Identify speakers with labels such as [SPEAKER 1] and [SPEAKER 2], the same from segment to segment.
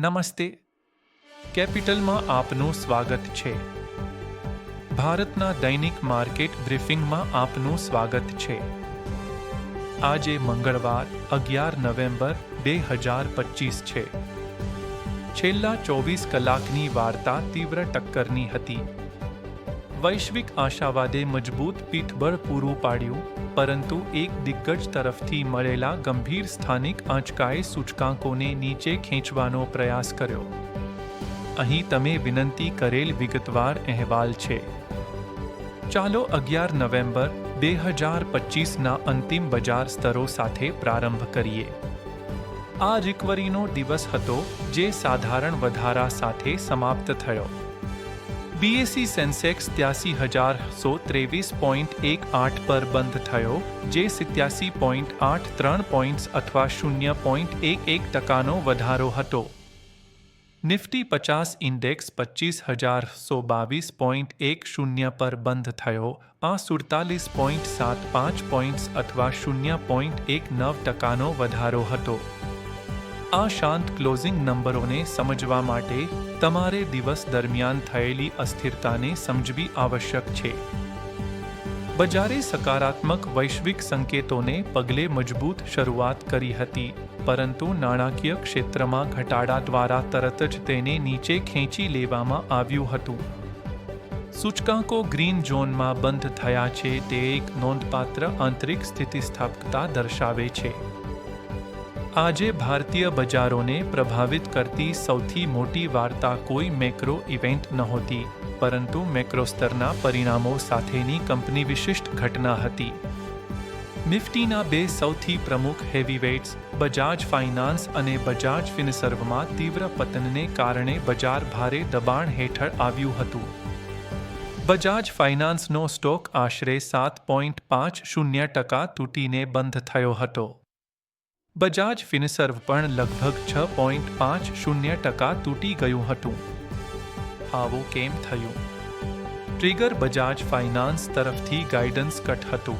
[SPEAKER 1] નમસ્તે. કેપિટલમાં આપનું સ્વાગત છે. ભારતના દૈનિક માર્કેટ બ્રીફિંગમાં આપનું સ્વાગત છે. આજે મંગળવાર, અગિયાર નવેમ્બર, બે હજાર પચીસ છે. છેલ્લા ચોવીસ કલાકની વાર્તા તીવ્ર ટક્કરની હતી. વૈશ્વિક આશાવાદે મજબૂત પીઠબળ પૂરું પાડ્યું પરંતુ એક દિગ્ગજ તરફથી મળેલા ગંભીર સ્થાનિક આંચકાએ સૂચકાંકોને નીચે ખેંચવાનો પ્રયાસ કર્યો. અહીં તમે વિનંતી કરેલ વિગતવાર અહેવાલ છે. ચાલો અગિયાર નવેમ્બર બે હજાર પચીસના અંતિમ બજાર સ્તરો સાથે પ્રારંભ કરીએ. આ રિકવરીનો દિવસ હતો જે સાધારણ વધારા સાથે સમાપ્ત થયો. બીએસઈ સેન્સેક્સ ત્યાસી હજાર સો ત્રેવીસ પોઈન્ટ એક આઠ પર બંધ થયો, જે સિત્યાસી પોઈન્ટ આઠ ત્રણ પોઈન્ટ્સ અથવા શૂન્ય પોઈન્ટ એક એક ટકાનો વધારો હતો. નિફ્ટી પચાસ ઇન્ડેક્સ પચીસ હજાર સો બાવીસ પોઈન્ટ એક શૂન્ય પર બંધ થયો, આ સુડતાલીસ પોઈન્ટ સાત પાંચ પોઈન્ટ્સ અથવા શૂન્ય પોઈન્ટ એક નવ ટકાનો વધારો હતો. આ શાંત ક્લોઝિંગ નંબરોને સમજવા માટે તમારે દિવસ દરમિયાન થયેલી અસ્થિરતાને સમજવી આવશ્યક છે. બજારે સકારાત્મક વૈશ્વિક સંકેતોને પગલે મજબૂત શરૂઆત કરી હતી, પરંતુ નાણાકીય ક્ષેત્રમાં ઘટાડા દ્વારા તરત જ તેને નીચે ખેંચી લેવામાં આવ્યું હતું. સૂચકાંકો ગ્રીન ઝોનમાં બંધ થયા છે, તે એક નોંધપાત્ર આંતરિક સ્થિતિસ્થાપકતા દર્શાવે છે. આજે ભારતીય બજારોને પ્રભાવિત કરતી સૌથી મોટી વાર્તા કોઈ મેક્રો ઇવેન્ટ નહોતી, પરંતુ મેક્રો સ્તરના પરિણામો સાથેની કંપની વિશિષ્ટ ઘટના હતી. નિફ્ટીના બે સૌથી પ્રમુખ હેવીવેટ્સ બજાજ ફાઇનાન્સ અને બજાજ ફિનસર્વમાં તીવ્ર પતનને કારણે બજાર ભારે દબાણ હેઠળ આવ્યું હતું. બજાજ ફાઇનાન્સનો સ્ટોક આશરે સાત પોઈન્ટ પાંચ શૂન્ય ટકા તૂટીને બંધ થયો હતો. બજાજ ફિનસર્વ પણ લગભગ છ પોઈન્ટ પાંચ શૂન્ય ટકા તૂટી ગયું હતું. આવું કેમ થયું? ટ્રિગર બજાજ ફાઇનાન્સ તરફથી ગાઈડન્સ કટ હતું.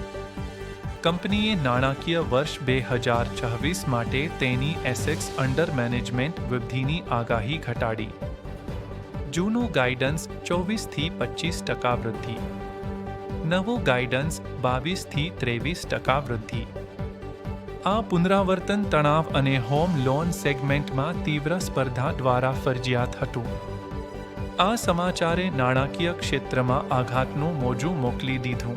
[SPEAKER 1] કંપનીએ નાણાકીય વર્ષ બે હજાર છવ્વીસ માટે તેની એસેક્સ અંડર મેનેજમેન્ટ વૃદ્ધિની આગાહી ઘટાડી. જૂનું ગાઈડન્સ ચોવીસથી પચીસ ટકા વૃદ્ધિ. નવું ગાઈડન્સ બાવીસથી ત્રેવીસ ટકા વૃદ્ધિ. આ પુનરાવર્તન તણાવ અને હોમ લોન સેગમેન્ટમાં તીવ્ર સ્પર્ધા દ્વારા ફરજિયાત હતું. આ સમાચારે નાણાકીય ક્ષેત્રમાં આઘાતનું મોજું મોકલી દીધું.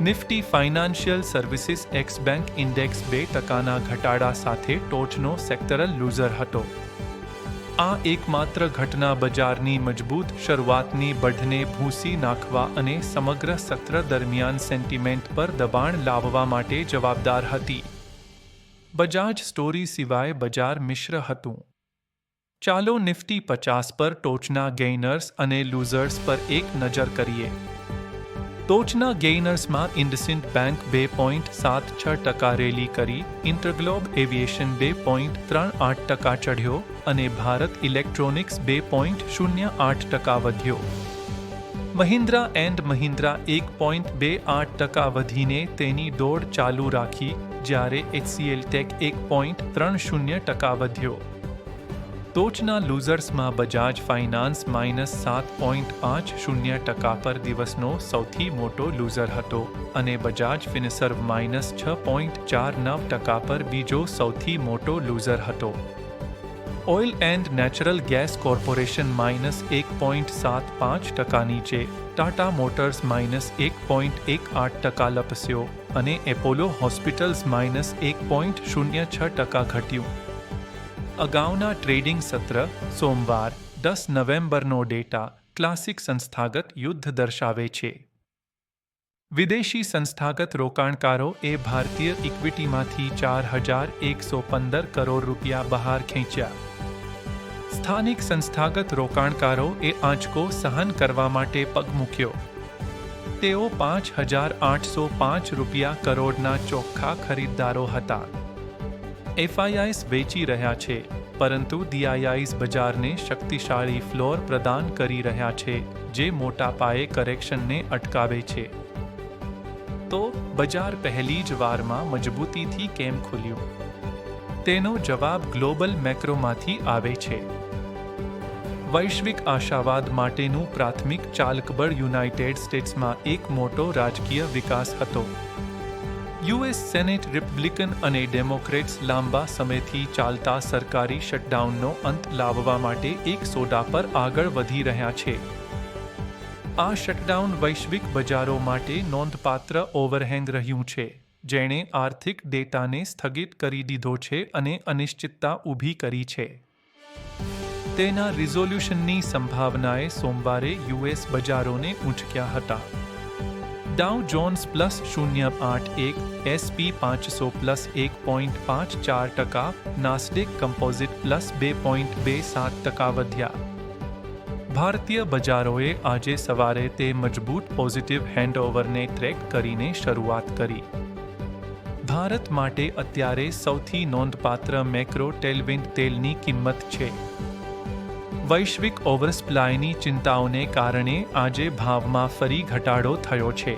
[SPEAKER 1] Nifty financial services ex bank index બે ટકાના ઘટાડા સાથે ટોચનો સેક્ટરલ લૂઝર હતો. આ એકમાત્ર ઘટના બજારની મજબૂત શરૂઆતની બઢને ભૂંસી નાખવા અને સમગ્ર સત્ર દરમિયાન સેન્ટિમેન્ટ પર દબાણ લાવવા માટે જવાબદાર હતી. બજાજ સ્ટોરી સિવાય બજાર મિશ્ર હતું. ચાલો નિફ્ટી પચાસ પર ટોચના ગેઇનર્સ અને લૂઝર્સ પર એક નજર કરીએ. ટોચના ગેઇનર્સમાં ઇન્ડસિન્ડ બેંક બે પોઈન્ટ સાત છ ટકા રેલી કરી ઇન્ટરગ્લોબ એવિએશન બે પોઈન્ટ ત્રણ આઠ ટકા ચઢ્યો અને ભારત ઇલેક્ટ્રોનિક્સ બે પોઈન્ટ શૂન્ય આઠ ટકા વધ્યો. મહિન્દ્રા એન્ડ મહિન્દ્રા એક પોઈન્ટ બે આઠ ટકા વધીને તેની દોડ ચાલુ રાખી જ્યારે એચસીએલ ટેક એક પોઈન્ટ ત્રણ શૂન્ય ટકા વધ્યો. ટોચના લૂઝર્સમાં બજાજ ફાઇનાન્સ માઇનસ સાત પોઈન્ટ પાંચ શૂન્ય ટકા પર દિવસનો સૌથી મોટો લૂઝર હતો અને બજાજ ફિનિસર્વ માઇનસ છ પોઈન્ટ ચાર નવ ટકા પર બીજો સૌથી મોટો લૂઝર હતો. Oil and natural gas corporation minus એક પોઈન્ટ સાત પાંચ ટકા નીચે, ટાટા મોટર્સ માઇનસ એક પોઈન્ટ એક આઠ ટકા લપસ્યો અને એપોલો હોસ્પિટલ્સ માઇનસ એક પોઈન્ટ શૂન્ય છ ટકા ઘટ્યું. અગાઉના ટ્રેડિંગ સત્ર સોમવાર, દસ નવેમ્બરનો ડેટા ક્લાસિક સંસ્થાગત યુદ્ધ દર્શાવે છે. વિદેશી સંસ્થાગત રોકાણકારો એ ભારતીય ઇક્વિટીમાંથી ચાર હજાર એકસો પંદર કરોડ રૂપિયા બહાર ખેંચ્યા. સ્થાનિક સંસ્થાગત રોકાણકારો એ આંચકો સહન કરવા માટે પગ મૂક્યો. તેઓ પાંચ હજાર આઠસો પાંચ રૂપિયા કરોડના ચોખ્ખા ખરીદદારો હતા. એફઆઈઆઈસ વેચી રહ્યા છે, પરંતુ ડીઆઈઆઈસ બજારને શક્તિશાળી ફ્લોર પ્રદાન કરી રહ્યા છે, જે મોટા પાયે કરેક્શનને અટકાવે છે. તો બજાર પહેલી જ વારમાં મજબૂતીથી કેમ ખુલ્યું? તેનો જવાબ ગ્લોબલ મેક્રોમાંથી આવે છે. વૈશ્વિક આશાવાદ માટેનું પ્રાથમિક ચાલકબળ યુનાઇટેડ સ્ટેટ્સમાં એક મોટો રાજકીય વિકાસ હતો. યુએસ સેનેટ રિપબ્લિકન અને ડેમોક્રેટ્સ લાંબા સમયથી ચાલતા સરકારી શટડાઉનનો અંત લાવવા માટે એક સોદા પર આગળ વધી રહ્યા છે. આ શટડાઉન વૈશ્વિક બજારો માટે નોંધપાત્ર ઓવરહેંગ રહ્યું છે. જેણે આર્થિક ડેટાને સ્થગિત કરી દીધો છે અને અનિશ્ચિતતા ઊભી કરી છે. તેના રિઝોલ્યુશનની સંભાવનાએ સોમવારે યુએસ બજારોને ઊંચક્યા હતા. ડાઉ જોન્સ પ્લસ શૂન્ય આઠ એક એસપી પાંચસો પ્લસ એક પોઈન્ટ પાંચ ચાર ટકા નાસ્ડેક કમ્પોઝિટ પ્લસ બે પોઈન્ટ બે સાત ટકા વધ્યા ભારતીય બજારોએ આજે સવારે તે મજબૂત પોઝિટિવ હેન્ડઓવરને ટ્રેક કરીને શરૂઆત કરી ભારત માટે અત્યારે સૌથી નોંધપાત્ર મેક્રો ટેલવિન્ડ તેલની કિંમત છે વૈશ્વિક ઓવરસપ્લાયની ચિંતાઓને કારણે આજે ભાવમાં ફરી ઘટાડો થયો છે.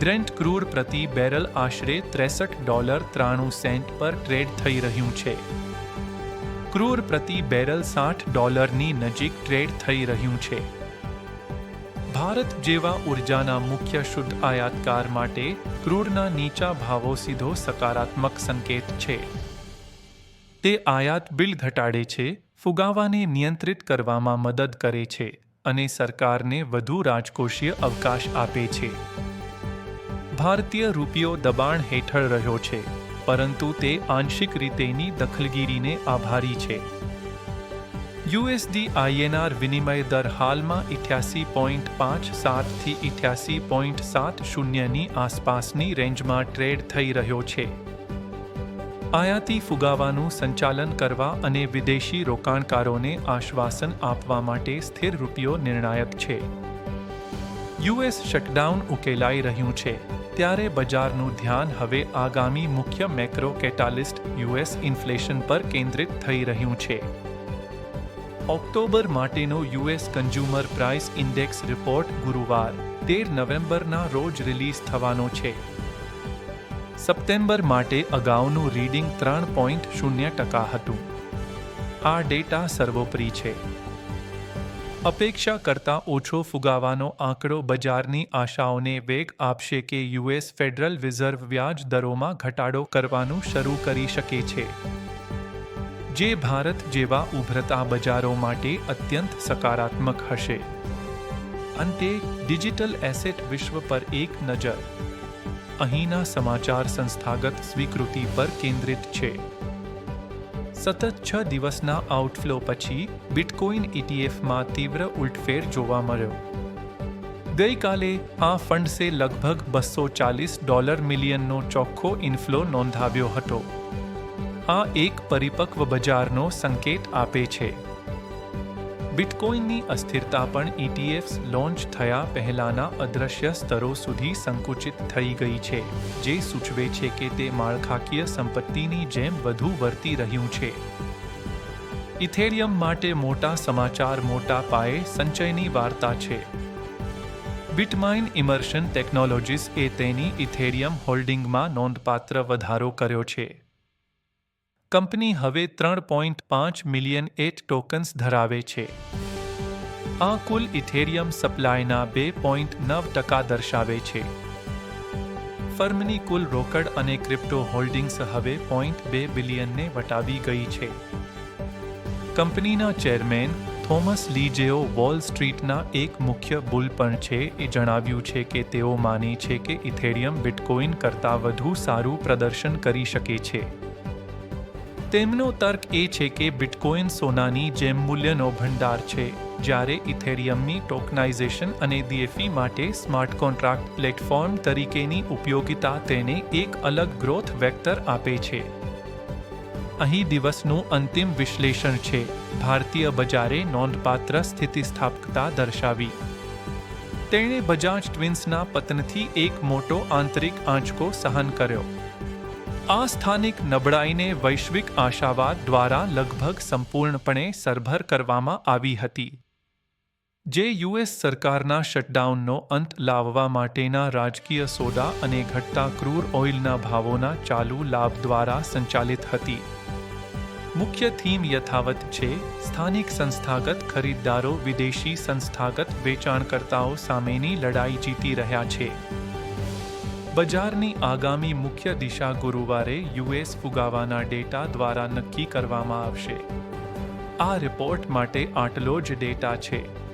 [SPEAKER 1] બ્રેન્ટ ક્રૂર પ્રતિ બેરલ આશરે ત્રેસઠ ડોલર ત્રાણું સેન્ટ પર ટ્રેડ થઈ રહ્યું છે. ક્રૂર પ્રતિ બેરલ સાઠ ડોલરની નજીક ટ્રેડ થઈ રહ્યું છે. ભારત જેવા ઉર્જાના મુખ્ય શુદ્ધ આયાતકાર માટે ક્રૂરના નીચા ભાવો સીધો સકારાત્મક સંકેત છે. તે આયાત બિલ ઘટાડે છે ફુગાવાને નિયંત્રિત કરવામાં મદદ કરે છે અને સરકારને વધુ રાજકોષીય અવકાશ આપે છે. ભારતીય રૂપિયો દબાણ હેઠળ રહ્યો છે, પરંતુ તે આંશિક રીતેની દખલગીરીને આભારી છે. યુએસડી આઈએનઆર વિનિમય દર હાલમાં ઇઠ્યાસી પોઈન્ટ પાંચ સાતથી ઇઠ્યાસી પોઈન્ટ સાત શૂન્યની આસપાસની રેન્જમાં ટ્રેડ થઈ રહ્યો છે. આયાતી ફુગાવાનું સંચાલન કરવા અને વિદેશી રોકાણકારોને આશ્વાસન આપવા માટે સ્થિર રૂપિયો નિર્ણાયક છે. યુએસ શટડાઉન ઉકેલાઈ રહ્યું છે. ત્યારે બજારનું ધ્યાન હવે આગામી મુખ્ય મેક્રો કેટાલિસ્ટ યુએસ ઇન્ફ્લેશન પર કેન્દ્રિત થઈ રહ્યું છે. ઓક્ટોબર માટેનો US consumer price index report ગુરુવાર, તેર નવેમ્બરના રોજ રિલીઝ થવાનો છે. સપ્ટેમ્બર માટે અગાઉનું રીડિંગ ત્રણ પોઈન્ટ શૂન્ય ટકા હતું. આ ડેટા સર્વોપરી છે. અપેક્ષા કરતાં ઓછો ફુગાવાનો આંકડો બજારની આશાઓને વેગ આપશે કે યુએસ ફેડરલ રિઝર્વ વ્યાજ દરોમાં ઘટાડો કરવાનું શરૂ કરી શકે છે. જે ભારત જેવા ઉભરતા બજારો માટે અત્યંત સકારાત્મક હશે. અંતે, ડિજિટલ એસેટ વિશ્વ પર એક નજર. અહીંના સમાચાર સંસ્થાગત સ્વીકૃતિ પર કેન્દ્રિત છે. સતત છ દિવસના આઉટફ્લો પછી બિટકોઇન ઇટીએફમાં તીવ્ર ઉલટફેર જોવા મળ્યો. ગઈકાલે આ ફંડસે લગભગ બસો ચાલીસ ડોલર મિલિયનનો ચોખ્ખો ઇન્ફ્લો નોંધાવ્યો હતો. આ એક પરિપક્વ બજારનો સંકેત આપે છે. બિટકોઇનની અસ્થિરતા પણ ઇટીએફ્સ લોન્ચ થયા પહેલાના અદ્રશ્ય સ્તરો સુધી સંકુચિત થઈ ગઈ છે, જે સૂચવે છે કે તે માળખાકીય સંપત્તિની જેમ વધુ વર્તી રહ્યું છે. ઇથેરિયમ માટે મોટા સમાચાર મોટા પાયે સંચયની વાર્તા છે. બિટમાઇન ઇમર્શન ટેકનોલોજીસ એ તેની ઇથેરિયમ હોલ્ડિંગમાં નોંધપાત્ર વધારો કર્યો છે. કંપની હવે ત્રણ પોઈન્ટ પાંચ મિલિયન એટ ટોકન્સ ધરાવે છે. આ કુલ ઇથેરિયમ સપ્લાયના બે પોઈન્ટ નવ ટકા દર્શાવે છે. ફર્મની કુલ રોકડ અને ક્રિપ્ટો હોલ્ડિંગ્સ હવે પોઈન્ટ બે બિલિયનને વટાવી ગઈ છે. કંપનીના ચેરમેન થોમસ લીજેઓ વોલ સ્ટ્રીટના એક મુખ્ય બુલ પણ છે એ જણાવ્યું છે કે તેઓ માને છે કે ઇથેરિયમ બિટકોઇન કરતાં વધુ સારું પ્રદર્શન કરી શકે છે. તેમનો તર્ક એ છે કે બિટકોઇન સોનાની જેમ મૂલ્યનો ભંડાર છે, જ્યારે ઇથેરિયમની ટોકનાઇઝેશન અને ડીએફઈ માટે સ્માર્ટ કોન્ટ્રાક્ટ પ્લેટફોર્મ તરીકેની ઉપયોગિતા તેને એક અલગ ગ્રોથ વેક્ટર આપે છે. અહીં દિવસનું અંતિમ વિશ્લેષણ છે, ભારતીય બજારે નોંધપાત્ર સ્થિતિસ્થાપકતા દર્શાવી. તેણે બજાજ ટ્વિન્સના પતનથી એક મોટો આંતરિક આંચકો સહન કર્યો. આ સ્થાનિક નબળાઈને વૈશ્વિક આશાવાદ દ્વારા લગભગ સંપૂર્ણપણે સરભર કરવામાં આવી હતી. જે યુએસ સરકારના શટડાઉનનો અંત લાવવા માટેના રાજકીય સોદા અને ઘટતા ક્રૂર ઓઇલના ભાવોના ચાલુ લાભ દ્વારા સંચાલિત હતી. મુખ્ય થીમ યથાવત છે, સ્થાનિક સંસ્થાગત ખરીદદારો વિદેશી સંસ્થાગત વેચાણકર્તાઓ સામેની લડાઈ જીતી રહ્યા છે. બજારની આગામી મુખ્ય દિશા ગુરુવારે યુએસ ફુગાવાના ડેટા દ્વારા નક્કી કરવામાં આવશે. આ રિપોર્ટ માટે આટલો જ ડેટા છે.